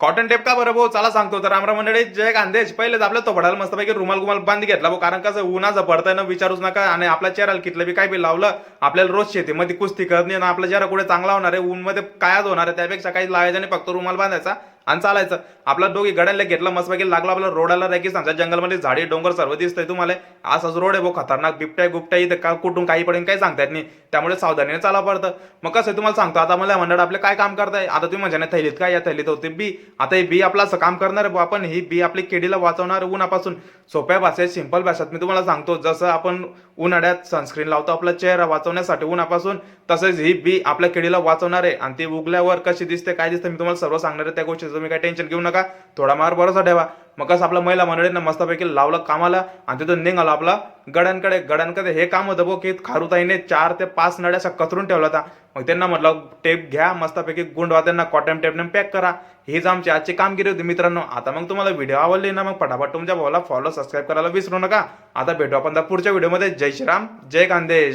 Cotton tape का बरं भाऊ? चला सांगतो. तर रामराम मंडळी जय खानदेश पहिलेच आपल्या तोपडाला मस्तपैकी रुमाल गुमाल बांध घेतला. भाऊ कारण कसं उन्हाचं पडतंय ना विचारूच नका. आणि आपल्या चेहरा कितलं बी काय बी लावलं आपल्याला रोज शेतीमध्ये कुस्ती करत नाही ना आपला चेहरा कुठे चांगला होणार आहे? ऊनमध्ये कायाच होणार आहे? त्यापेक्षा काही लावायचं नाही फक्त रुमाल बांधायचा. आणि चालायचं. आपला दोघी गड्याला घेतलं मस्तपैकी लागला आपला रोडाला रेगिस्तानच्या जंगलमध्ये झाडी डोंगर सर्व दिसतंय तुम्हाला. असाच रोड आहे भाऊ खतरनाक बिबट्या गुपट्या इथं का कुठून काही पडेल काही सांगता येत नाही. त्यामुळे सावधानीने चाला पडतं. मग कसं आहे तुम्हाला सांगतो आता मला मंडळ आपले काय काम करताय? आता तुम्ही म्हणजे थैलीत काय? या थैलीत होते बी. आता हे बी आपलं असं काम करणार आहे आपण. ही बी आपली केडीला वाचवणार आहे उन्हापासून. सोप्या भाषेत सिंपल भाषेत मी तुम्हाला सांगतो जसं आपण उन्हाळ्यात सनस्क्रीन लावतो आपला चेहरा वाचवण्यासाठी उन्हापासून तसेच ही बी आपल्या केडीला वाचवणार आहे. आणि ती उगल्यावर कशी दिसते काय दिसते मी तुम्हाला सर्व सांगणार आहे त्या गोष्टीचं. तुम्ही काय टेन्शन घेऊ नका. थोडा मार भरोसा ठेवा. मग कसं आपला महिला मंडळींना मस्तपैकी लावलं कामाला आणि तिथून निघाला आपला गड्यांकडे. गड्यांकडे हे काम होतं बघ की खारुताईने चार ते पाच नड्या असा कचरून ठेवला होता मग त्यांना म्हटलं टेप घ्या मस्तपैकी गुंडवा त्यांना कॉटन टेपने पॅक करा. हीच आमची आजची कामगिरी होती मित्रांनो. आता मग तुम्हाला व्हिडिओ आवडली ना मग पटापट तुमच्या भावाला फॉलो सबस्क्राईब करायला विसरू नका. आता भेटू आपण पुढच्या व्हिडिओमध्ये जय श्रीराम जय खानदेश